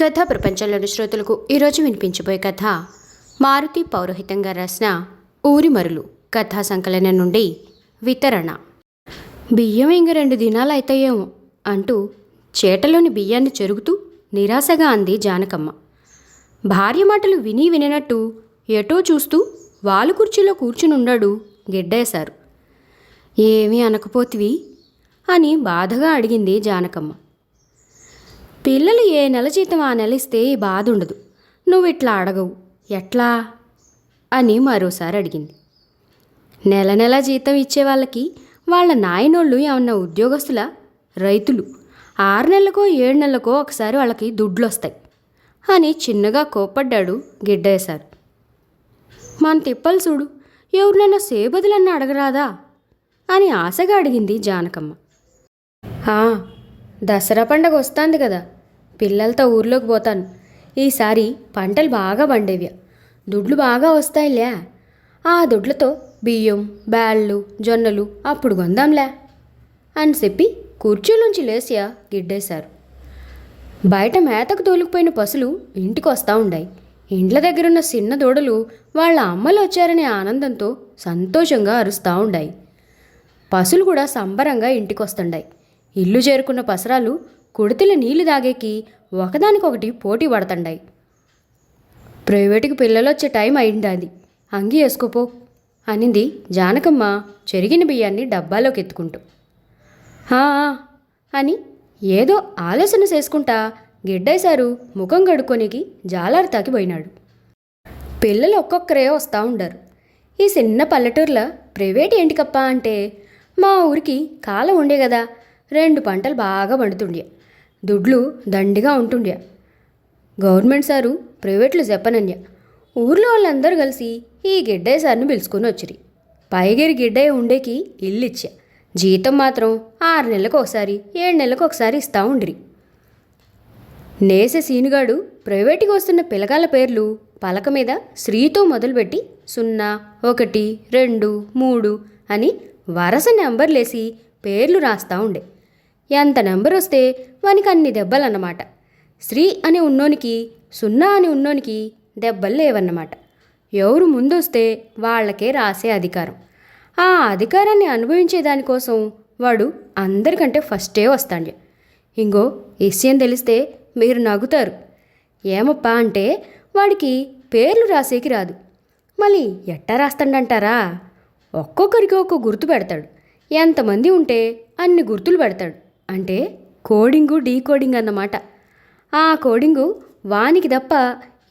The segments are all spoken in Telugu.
కథా ప్రపంచంలోని శ్రోతలకు ఈరోజు వినిపించబోయే కథ మారుతి పౌరోహితంగా రాసిన ఊరిమరులు కథా సంకలనం నుండి వితరణ. బియ్యం ఇంక రెండు దినాలు అవుతాయేమో అంటూ చేటలోని బియ్యాన్ని చెరుగుతూ నిరాశగా అంది జానకమ్మ. భార్య మాటలు విని విననట్టు ఎటో చూస్తూ వాలు కుర్చీలో కూర్చునుండాడు గిడ్డేశారు ఏమీ అనకపోతివి అని బాధగా అడిగింది జానకమ్మ. పిల్లలు ఏ నెల జీతం ఆ నెల ఇస్తే బాధ ఉండదు. నువ్వు ఇట్లా అడగవు. ఎట్లా? అని మరోసారి అడిగింది. నెల నెల జీతం ఇచ్చే వాళ్ళకి వాళ్ళ నాయనోళ్ళు ఏమన్నా ఉద్యోగస్తుల? రైతులు. ఆరు నెలలకో ఏడు నెలలకో ఒకసారి వాళ్ళకి దుడ్లు వస్తాయి అని చిన్నగా కోపడ్డాడు గిడ్డయ్యసారు మన తిప్పలు చూడు. ఎవరినైనా సేబదులన్నా అడగరాదా? అని ఆశగా అడిగింది జానకమ్మ. దసరా పండగ వస్తుంది కదా. పిల్లలతో ఊర్లోకి పోతాను. ఈసారి పంటలు బాగా పండేవి. దుడ్లు బాగా వస్తాయిలే. ఆ దుడ్లతో బియ్యం బ్యాళ్ళు జొన్నలు అప్పుడు కొందాంలే అని చెప్పి కుర్చీలోంచి లేసియా గిడ్డేశారు. బయట మేతకు తోలుకుపోయిన పసులు ఇంటికి వస్తూ ఉండాయి. ఇండ్ల దగ్గరున్న చిన్న దూడలు వాళ్ళ అమ్మలు వచ్చారనే ఆనందంతో సంతోషంగా అరుస్తూ ఉండాయి. పసులు కూడా సంబరంగా ఇంటికి వస్తుండాయి. ఇల్లు చేరుకున్న పసరాలు కుడితిల నీళ్ళు దాగేకి ఒకదానికొకటి పోటీ పడుతుండాయి. ప్రైవేటుకి పిల్లలు వచ్చే టైం అయింది అంగి వేసుకోపో అనింది జానకమ్మ చెరిగిన బియ్యాన్ని డబ్బాలోకి ఎత్తుకుంటూ అని ఏదో ఆలోచన చేసుకుంటా గిడ్డేశారు ముఖం గడుక్కొనికి జాలారు తాకిపోయినాడు. పిల్లలు ఒక్కొక్కరే వస్తూ ఉండారు. ఈ చిన్న పల్లెటూరులో ప్రైవేట్ ఏంటికప్పా అంటే మా ఊరికి కాలం ఉండే కదా రెండు పంటలు బాగా పండుతుండే. దుడ్లు దండిగా ఉంటుండే గవర్నమెంట్ సారు ప్రైవేట్లు చెప్పనన్య. ఊర్లో వాళ్ళందరూ కలిసి ఈ గిడ్డయ్య సార్ని పిలుచుకొని వచ్చిరి. పైగిరి గిడ్డయ్య ఉండేకి ఇల్లు ఇచ్చా జీతం మాత్రం ఆరు నెలలకు ఒకసారి ఏడు నెలలకు ఒకసారి ఇస్తూ ఉండిరి. నేసే సీనుగాడు ప్రైవేటుకి వస్తున్న పిలకాల పేర్లు పలక మీద శ్రీతో మొదలుపెట్టి సున్నా ఒకటి రెండు మూడు అని వరస నెంబర్లేసి పేర్లు రాస్తా ఉండే. ఎంత నెంబర్ వస్తే వానికి అన్ని దెబ్బలన్నమాట. శ్రీ అని ఉన్నోనికి సున్నా అని ఉన్నోనికి దెబ్బలు లేవన్నమాట. ఎవరు ముందొస్తే వాళ్ళకే రాసే అధికారం. ఆ అధికారాన్ని అనుభవించే దానికోసం వాడు అందరికంటే ఫస్టే వస్తాండ్య ఇంగో విషయం తెలిస్తే మీరు నవ్వుతారు ఏమప్పా అంటే వాడికి పేర్లు రాసేకి రాదు. మళ్ళీ ఎట్టా రాస్తాడంటారా? ఒక్కొక్కరికి ఒక్క గుర్తు పెడతాడు. ఎంతమంది ఉంటే అన్ని గుర్తులు పెడతాడు. అంటే కోడింగు డీకోడింగ్ అన్నమాట. ఆ కోడింగు వానికి తప్ప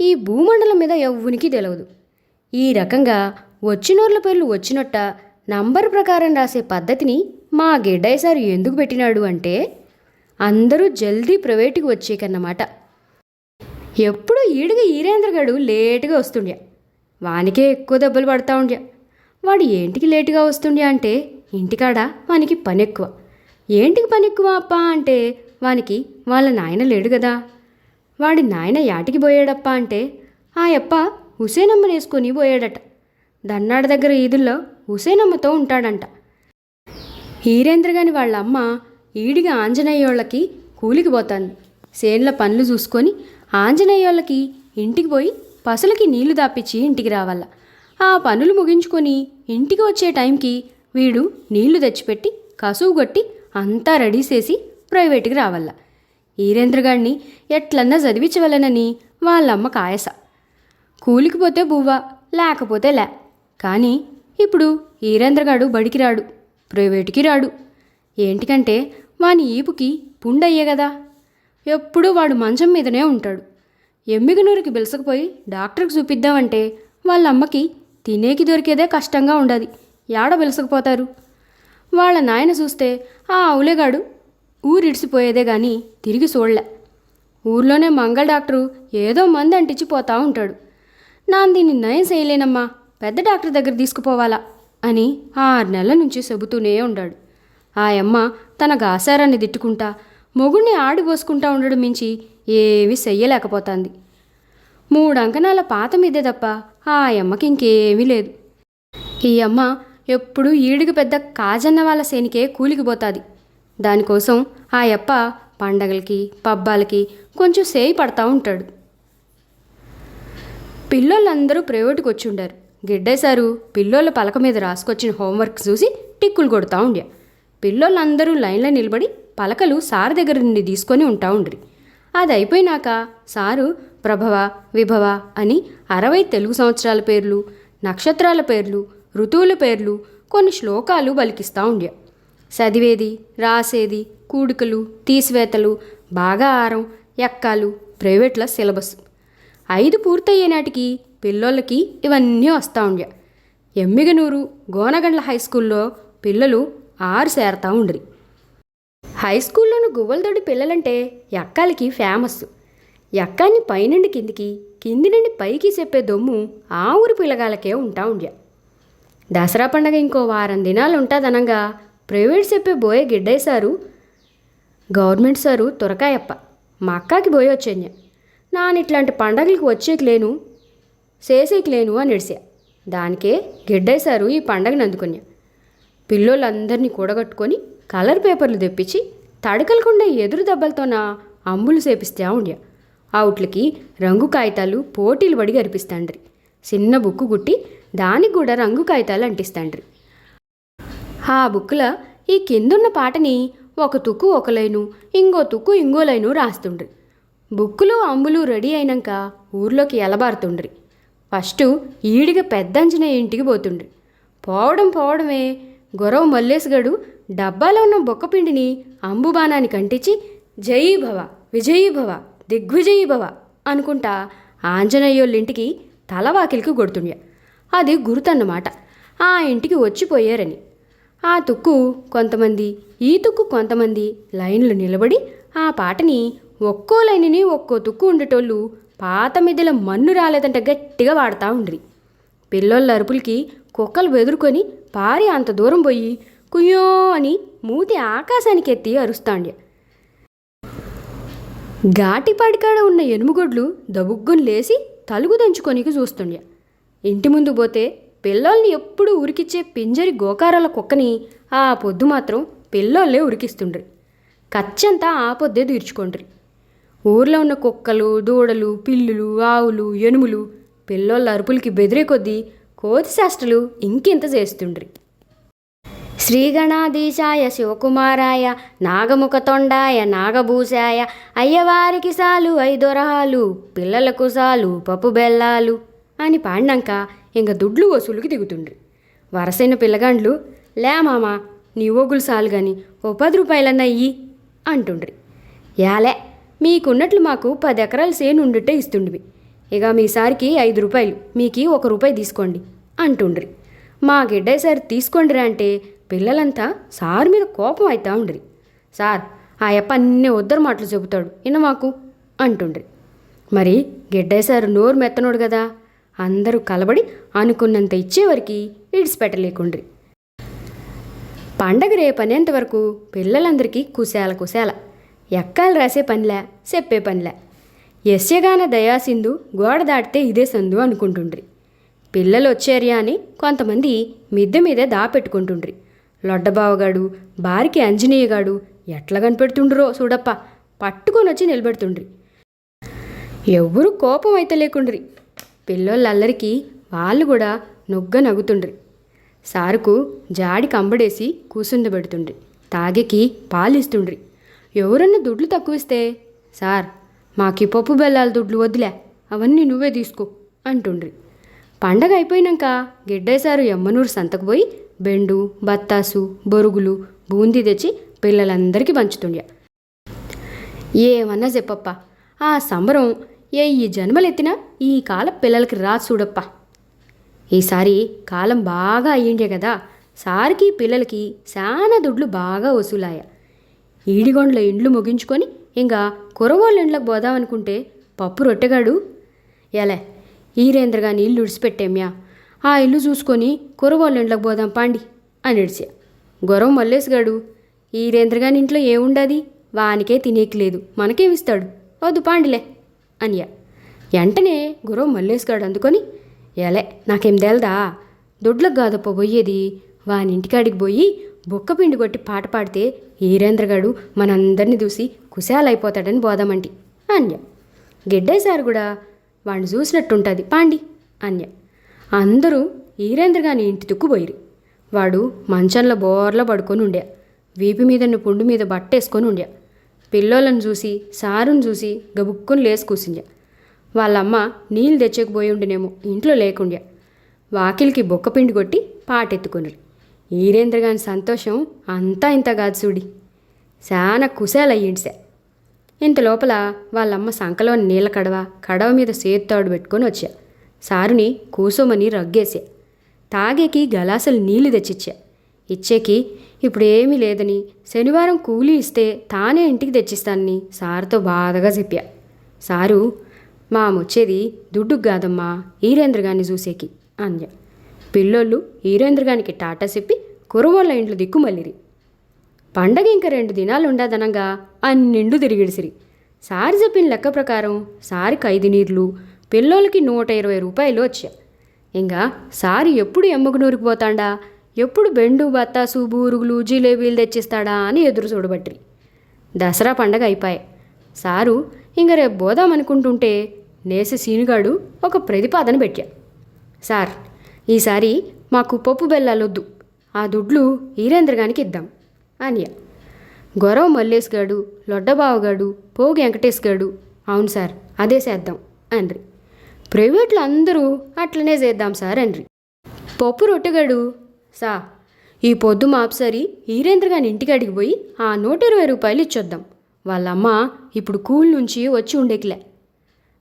ఈ భూమండలం మీద ఎవ్వునికి తెలియదు ఈ రకంగా వచ్చినోర్ల పేర్లు వచ్చినట్ట నంబర్ ప్రకారం రాసే పద్ధతిని మా గిడ్డయ్య సార్ ఎందుకు పెట్టినాడు అంటే అందరూ జల్దీ ప్రైవేటుకి వచ్చేకన్నమాట. ఎప్పుడూ ఈడిగా ఈరేంద్రగాడు లేటుగా వస్తుండే. వానికే ఎక్కువ దెబ్బలు పడతా ఉండే. వాడు ఏంటికి లేటుగా వస్తుండే అంటే ఇంటికాడ వానికి పని ఎక్కువ ఏంటికి పని ఎక్కువ అప్ప? అంటే వానికి వాళ్ళ నాయన లేడు కదా వాడి నాయన యాటికి పోయాడప్ప అంటే ఆ యప్ప హుసేనమ్మని వేసుకొని పోయాడట దన్నాడ దగ్గర ఈదుల్లో హుసేనమ్మతో ఉంటాడంట. హీరేంద్ర గాని వాళ్ళ అమ్మ ఈడిగా ఆంజనేయోళ్ళకి కూలికి పోతాంది. సేన్ల పనులు చూసుకొని ఆంజనేయోళ్ళకి ఇంటికి పోయి పసులకి నీళ్ళు దాపిచ్చి ఇంటికి రావాల. ఆ పనులు ముగించుకొని ఇంటికి వచ్చే టైంకి వీడు నీళ్ళు తెచ్చిపెట్టి కసువు కొట్టి అంతా రెడీ చేసి ప్రైవేట్కి రావాల ఈరేంద్ర గారిని ఎట్లన్నా చదివించవలనని వాళ్ళమ్మ కాయస. కూలికి పోతే బువ్వ లేకపోతే లే. కానీ ఇప్పుడు ఈరేంద్రగాడు బడికి రాడు ప్రైవేటుకి రాడు. ఏంటికంటే వాని ఈపుకి పుండయ్యే కదా ఎప్పుడూ వాడు మంచం మీదనే ఉంటాడు. ఎమ్మిగనూరుకి పిలుసకపోయి డాక్టర్కి చూపిద్దామంటే వాళ్ళమ్మకి తినేకి దొరికేదే కష్టంగా ఉండదు. యాడ పిలుసకపోతారు? వాళ్ళ నాయన చూస్తే ఆ అవులేగాడు ఊరిడిసిపోయేదే గాని తిరిగి చూడలే ఊర్లోనే మంగళ డాక్టరు ఏదో మంది అంటించిపోతా ఉంటాడు. నాన్ దీన్ని నయం చేయలేనమ్మా పెద్ద డాక్టర్ దగ్గర తీసుకుపోవాలా? అని ఆరు నెలల నుంచి చెబుతూనే ఉండాడు. ఆ అమ్మ తన గాసారాన్ని తిట్టుకుంటా మొగుణ్ణి ఆడిపోసుకుంటా ఉండడం మించి ఏమీ చెయ్యలేకపోతుంది. మూడు అంకణాల పాత మీదే తప్ప ఆ అమ్మకి ఇంకేమీ లేదు. ఈ అమ్మ ఎప్పుడు ఈడికి పెద్ద కాజన్న వాళ్ళ సేనికే కూలికిపోతుంది దానికోసం ఆ యప్ప పండగలకి పబ్బాలకి కొంచెం సేయి పడతా ఉంటాడు. పిల్లోళ్ళందరూ ప్రైవేట్కి వచ్చి ఉండారు గిడ్డేశారు పిల్లోళ్ళ పలక మీద రాసుకొచ్చిన హోంవర్క్ చూసి టిక్కులు కొడతా ఉండే పిల్లోళ్ళందరూ లైన్లో నిలబడి పలకలు సార్ దగ్గర నుండి తీసుకొని ఉంటా ఉండ్రి. అది అయిపోయినాక సారు ప్రభవ విభవ అని అరవై తెలుగు సంవత్సరాల పేర్లు నక్షత్రాల పేర్లు ఋతువుల పేర్లు కొన్ని శ్లోకాలు బలికిస్తూ ఉండే చదివేది రాసేది కూడికలు తీసివేతలు బాగా ఆరం ఎక్కాలు ప్రైవేట్ల సిలబస్. ఐదు పూర్తయ్యే నాటికి పిల్లోళ్ళకి ఇవన్నీ వస్తూ ఉండే ఎమ్మిగనూరు గోనగండ్ల హై స్కూల్లో పిల్లలు ఆరు చేరతా ఉండ్రి. హై స్కూల్లోని గువ్వలదొడి పిల్లలంటే ఎక్కాలకి ఫేమస్ ఎక్కాన్ని పైనుండి కిందికి కింది నుండి పైకి చెప్పే దొమ్ము ఆ ఊరి పిల్లగాలకే ఉంటా ఉండే దసరా పండగ ఇంకో వారం దినాలు ఉంటుందనగా. ప్రైవేట్ చెప్పే బోయే Giddayya sir government sir Turakayappa. మా అక్కకి బోయే వచ్చేన్య నాను ఇట్లాంటి పండగలకు వచ్చేకి లేను చేసేకి లేను అని ఇడిసా దానికే గిడ్డయ్య సారు ఈ పండగను అందుకున్నా. పిల్లోళ్ళందరినీ కూడగట్టుకొని కలర్ పేపర్లు తెప్పించి తడకలకుండా ఎదురు దెబ్బలతోన అంబులు సేపిస్తా ఉండ్యా. అవుట్లకి రంగు కాగితాలు పోటీలు పడి గరిపిస్తాండ్రి చిన్న బుక్కు గుట్టి దానికి కూడా రంగు కాగితాలు అంటిస్తాండ్రి. ఆ బుక్ల ఈ కిందున్న పాటని ఒక తుక్కు ఒక లైను ఇంకో తుక్కు ఇంకో లైను రాస్తుండ్రి. బుక్కులు అంబులు రెడీ అయినాక ఊర్లోకి ఎలబారుతుండ్రి. ఫస్ట్ ఈడిగ పెద్దంచిన ఇంటికి పోతుండ్రి. పోవడం పోవడమే గొరవ మల్లేసుగడు డబ్బాలో ఉన్న బొక్కపిండిని అంబుబాణానికి అంటించి జయీభవ విజయీభవ దిగ్విజయీభవ అనుకుంటా ఆంజనేయోళ్ళింటికి తలవాకిలికి కొడుతుండే అది గుర్తన్నమాట. ఆ ఇంటికి వచ్చిపోయారని. ఆ తుక్కు కొంతమంది ఈ తుక్కు కొంతమంది లైన్లు నిలబడి ఆ పాటని ఒక్కో లైన్ని ఒక్కో తుక్కు ఉండేటోళ్ళు పాత మిద్దెల మన్ను రాలేదంటే గట్టిగా వాడుతూ ఉండ్రి. పిల్లోళ్ళ అరుపులకి కుక్కలు బెదురుకొని పారి అంత దూరం పోయి కుయ్యో అని మూతి ఆకాశానికి ఎత్తి అరుస్తాండ్య ఘాటిపాడికాడ ఉన్న ఎనుముగొడ్లు దబుగ్గును లేసి తలుగు దంచుకొనికి చూస్తుండ్యా. ఇంటి ముందు పోతే పిల్లల్ని ఎప్పుడూ ఉరికిచ్చే పింజరి గోకారాల కుక్కని ఆ పొద్దు మాత్రం పిల్లోళ్ళే ఉరికిస్తుండ్రి. కచ్చంతా ఆ పొద్దే తీర్చుకోండ్రి. ఊర్లో ఉన్న కుక్కలు దూడలు పిల్లులు ఆవులు ఎనుములు పిల్లోళ్ళ అరుపులకి బెదిరే కొద్దీ కోతి ఇంకింత చేస్తుండ్రి. శ్రీగణాధీశాయ శివకుమారాయ నాగముఖతొండాయ నాగభూషాయ అయ్యవారికి సాలు ఐదొరహాలు పిల్లలకు సాలు పప్పు బెల్లాలు. అని పాడినాక ఇంక దుడ్లు వసూలుకి దిగుతుండ్రి వరసైన పిల్లగాండ్లు లే మామ నీ ఓగులు సాలు గాని ఓ పది రూపాయలన్నా ఇయ్యి అంటుండ్రి. యాలే మీకున్నట్లు మాకు పది ఎకరాల సేను ఉండుట్టే ఇస్తుండివి. ఇక మీసారికి ఐదు రూపాయలు మీకి ఒక రూపాయి తీసుకోండి అంటుండ్రి. మా గిడ్డయ్య సార్ తీసుకోండిరా అంటే పిల్లలంతా సార్ మీద కోపం అవుతా ఉండ్రి. సార్ ఆ యప్ప అన్నీ ఉద్దరు మాటలు చెబుతాడు ఇన్న మాకు అంటుండ్రి. మరి గిడ్డయ్య సార్ నోరు మెత్తనోడు కదా? అందరూ కలబడి అనుకున్నంత ఇచ్చేవరకు ఇడిచిపెట్టలేకుండ్రి పండగ రేపనేంత వరకు పిల్లలందరికీ కుశాల కుశాల. ఎక్కాలు రాసే పనిలే చెప్పే పనిలే. ఎస్యగాన దయాసింధు గోడ దాటితే ఇదే సందు అనుకుంటుండ్రి. పిల్లలు వచ్చారియా అని కొంతమంది మిద్దె మీదే దాపెట్టుకుంటుండ్రి. లొడ్డబావగాడు బారికి అంజనీయగాడు ఎట్లా కనిపెడుతుండ్రో చూడప్ప పట్టుకొని వచ్చి నిలబెడుతుండ్రి. ఎవ్వరూ కోపం అయితే లేకుండ్రి పిల్లోళ్ళందరికీ వాళ్ళు కూడా నొగ్గ నవ్వుతుండ్రి సారుకు జాడి కంబడేసి కూసుండబెడుతుండ్రి. తాగేకి పాలిస్తుండ్రి. ఎవరన్నా దుడ్లు తక్కువిస్తే సార్ మాకి పప్పు బెల్లాల దుడ్లు వద్దులే అవన్నీ నువ్వే తీసుకో అంటుండ్రి. పండగ అయిపోయినాక గిడ్డేసారు ఎమ్మనూరు సంతకు పోయి బెండు బత్తాసు బొరుగులు బూందీ తెచ్చి పిల్లలందరికీ పంచుతుండ్యా. ఏమన్నా చెప్పప్ప ఆ సంబరం ఏ ఈ జన్మలెత్తినా ఈ కాలం పిల్లలకి రా చూడప్ప. ఈసారి కాలం బాగా అయ్యిండే కదా సారికి పిల్లలకి చాలా దుడ్లు బాగా వసూలాయ. ఈడిగొండ్ల ఇండ్లు ముగించుకొని ఇంకా కురవోళ్ళ ఇండ్లకు పోదామనుకుంటే పప్పు రొట్టెగాడు. ఎలా ఈరేంద్ర గాని ఇల్లు ఉడిసిపెట్టేమ్యా. ఆ ఇల్లు చూసుకొని కురవోళ్ళ ఇండ్లకు పోదాం పాండి అని ఇడిచా గొరవ మల్లేసుగాడు. ఈరేంద్రగాని ఇంట్లో ఏముండది? వానికే తినేకి లేదు మనకేమిస్తాడు వద్దు పాండిలే. అనియా. వెంటనే గురవ్ మల్లేసుగాడు అందుకొని? ఎలే నాకేం తెలదా? దొడ్లకు కాదప్ప పోయేది. వాని ఇంటికాడికి పోయి బుక్కపిండి కొట్టి పాట పాడితే ఈరేంద్రగాడు మనందరినీ చూసి కుశాలైపోతాడని బోదామంటి అన్య. గిడ్డే సార్ కూడా వాడిని చూసినట్టుంటుంది. పాండి అన్య. అందరూ ఈరేంద్రగాని ఇంటి తుక్కుపోయిరు వాడు మంచంలో బోర్లో పడుకొని ఉండే. వీపు మీద పుండు మీద బట్టేసుకొని ఉండే. పిల్లోలను చూసి సారుని చూసి గబుక్కుని లేసి కూసిండ్యా వాళ్ళమ్మ నీళ్ళు తెచ్చకపోయి ఉండినేమో ఇంట్లో లేకుండా. వాకిలికి బొక్కపిండి కొట్టి పాటెత్తుకుని ఈరేంద్ర గాని సంతోషం అంతా ఇంత కాదు చూడి. చాలా కుశాలయ్యిండిసా ఇంత లోపల వాళ్ళమ్మ సంకలో నీళ్ళ కడవ కడవ మీద సేత్తాడు పెట్టుకొని వచ్చా. సారుని కూసోమని రగ్గేసా తాగేకి గలాసలు నీళ్ళు తెచ్చిచ్చా. ఇచ్చేకి ఇప్పుడు ఏమీ లేదని శనివారం కూలీ ఇస్తే తానే ఇంటికి తెచ్చిస్తానని సార్తో బాధగా చెప్పా. సారు మామొచ్చేది దుడ్డుకు కాదమ్మా ఈరేంద్ర గారిని చూసేకి అంజ పిల్లోళ్ళు ఈరేంద్ర గారికి టాటా చెప్పి కురవోళ్ళ ఇంట్లో దిక్కుమల్లిరి పండగ ఇంకా రెండు దినాలు ఉండదనంగా అన్నిండు తిరిగిడిసిరి. సారి చెప్పిన లెక్క ప్రకారం సారికి ఐదు నీర్లు పిల్లోళ్ళకి నూట ఇరవై రూపాయలు వచ్చా. ఇంకా సారి ఎప్పుడు ఎమ్మగునూరికి పోతాండా ఎప్పుడు బెండు బత్తాసు బూరుగులు జిలేబీలు తెచ్చిస్తాడా అని ఎదురు చూడబట్టిరి. దసరా పండగ అయిపోయాయి సారు ఇంక రేపు పోదామనుకుంటుంటే నేసి సీనుగాడు ఒక ప్రతిపాదన పెట్టా సార్ ఈసారి మాకు పప్పు బెల్లాలొద్దు ఆ దుడ్లు ఈరేంద్రగానికి ఇద్దాం అనియా. గొరవ మల్లేష్ గాడు లొడ్డబావగాడు పోగు వెంకటేష్ గాడు అవును సార్ అదే చేద్దాం అండ్రి ప్రైవేట్లో అందరూ అట్లనే చేద్దాం సార్ అండ్రి పప్పు రొట్టెగాడు సా ఈ పొద్దు మాపుసారి హీరేంద్ర గారి ఇంటికాడికి పోయి ఆ నూట ఇరవై రూపాయలు ఇచ్చొద్దాం. వాళ్ళమ్మ ఇప్పుడు కూల్ నుంచి వచ్చి ఉండేకిలే.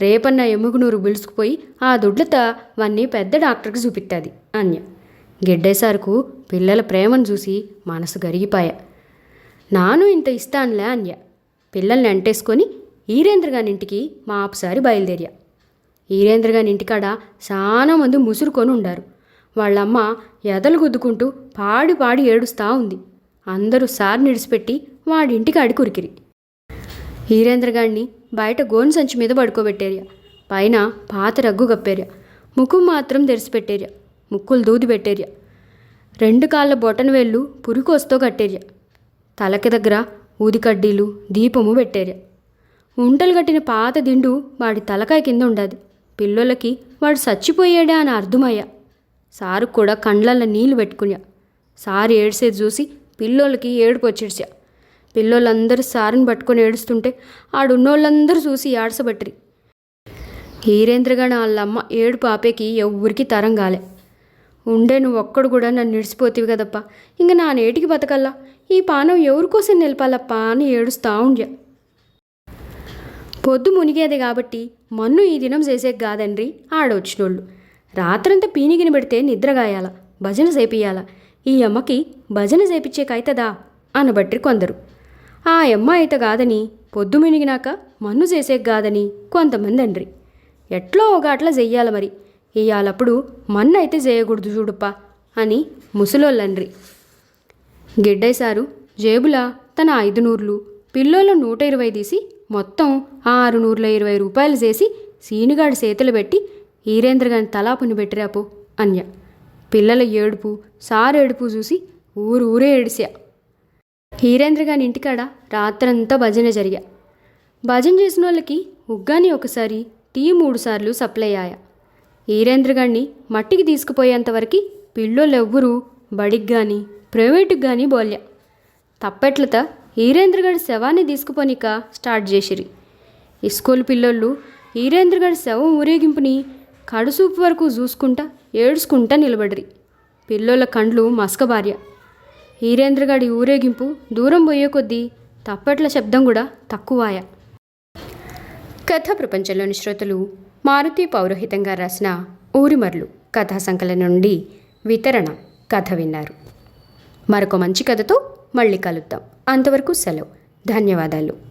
రేపన్న ఎముగునూరు పిలుచుకుపోయి ఆ దొడ్లత వాన్ని పెద్ద డాక్టర్కి చూపిస్తుంది అన్య. గిడ్డేసారుకు పిల్లల ప్రేమను చూసి మనసు గరిగిపాయ. నాను ఇంత ఇస్తానులే అన్య. పిల్లల్ని అంటేసుకొని ఈరేంద్ర గారి ఇంటికి మా ఆపుసారి బయలుదేరా ఈరేంద్ర ఇంటికాడ చాలా మంది ముసురుకొని ఉండారు. వాళ్ళమ్మ ఎదలు గుద్దుకుంటూ పాడి పాడి ఏడుస్తా ఉంది. అందరూ సార్ నిడిచిపెట్టి వాడింటికి అడికురికిరి. హీరేంద్ర గాడిని బయట గోను సంచి మీద పడుకోబెట్టారు పైన పాత రగ్గు కప్పారు ముఖం మాత్రం తెరిచిపెట్టారు ముక్కులు దూది పెట్టారు రెండు కాళ్ళ బొటన వేళ్ళు పురికోస్తో కట్టేరు తలకి దగ్గర ఊది కడ్డీలు దీపము పెట్టారు ఉంటలు కట్టిన పాత దిండు వాడి తలకాయ కింద ఉండదు. పిల్లలకి వాడు చచ్చిపోయాడే అని అర్థమయ్యా. సారు కూడా కండ్లల్లో నీళ్ళు పెట్టుకున్నా సారు ఏడ్సేది చూసి పిల్లోళ్ళకి ఏడుపు వచ్చేసా పిల్లోళ్ళందరూ సారుని పట్టుకొని ఏడుస్తుంటే ఆడున్నోళ్ళందరూ చూసి ఏడ్సబట్టిరి హీరేంద్రగాడు వాళ్ళమ్మ ఏడు ఆపేకి ఎవ్వరికి తరం కాలే. ఉండే నువ్వు ఒక్కడు కూడా నన్ను నిడిచిపోతివి కదప్పా. ఇంక నా నేటికి బతకల్లా? ఈ పానం ఎవరి కోసం నిలపాలప్పా అని ఏడుస్తా ఉండ్యా. పొద్దు మునిగేది కాబట్టి మన్ను ఈ దినం చేసేకి కాదండ్రి ఆడొచ్చినోళ్ళు. రాత్రంతా పీనిగిని పెడితే నిద్రగాయాల భజన చేపియాల ఈ అమ్మకి భజన చేపించేకైతదా అనబట్టి కొందరు. ఆ అమ్మ అయితే కాదని పొద్దు మినిగినాక మన్ను చేసేకి కాదని కొంతమంది అండ్రి ఎట్లో ఒక అట్లా చెయ్యాల మరి. ఇయ్యాలప్పుడు మన్ను అయితే చేయకూడదు చూడుప్పా అని ముసలోళ్ళండ్రి. గిడ్డయ్య సారు జేబుల తన ఐదు నూర్లు పిల్లోల నూట ఇరవై తీసి మొత్తం ఆరు నూర్ల ఇరవై రూపాయలు చేసి సీనుగాడి చేతులు పెట్టి ఈరేంద్ర గాని తలాపుని పెట్టిరాపు అన్య. పిల్లల ఏడుపు సార్ ఏడుపు చూసి ఊరు ఊరే ఏడిసా. హీరేంద్ర గాని ఇంటికాడ రాత్రంతా భజన జరిగా. భజన చేసిన వాళ్ళకి ఉగ్గాని ఒకసారి టీ మూడు సార్లు సప్లై అయ్యా హీరేంద్ర గారిని మట్టికి తీసుకుపోయేంతవరకు పిల్లోళ్ళెవ్వరూ బడికి కానీ ప్రైవేటుకి కానీ బోల్యా. తప్పెట్లత ఈరేంద్ర గారి శవాన్ని తీసుకుపోనిక స్టార్ట్ చేసిరి. ఇస్కూల్ పిల్లోళ్ళు ఈరేంద్ర గారి శవం ఊరేగింపుని కడుసూపు వరకు చూసుకుంటా ఏడుచుకుంటా నిలబడిరి. పిల్లోళ్ళ కండ్లు మస్క భార్య. హీరేంద్రగాడి ఊరేగింపు దూరం పోయే కొద్దీ తప్పట్ల శబ్దం కూడా తక్కువాయ. కథ ప్రపంచంలోని శ్రోతలు మారుతి పౌరోహితంగా రాసిన ఊరిమర్లు కథా సంకలనం నుండి వితరణ కథ విన్నారు. మరొక మంచి కథతో మళ్ళీ కలుద్దాం. అంతవరకు సెలవు. ధన్యవాదాలు.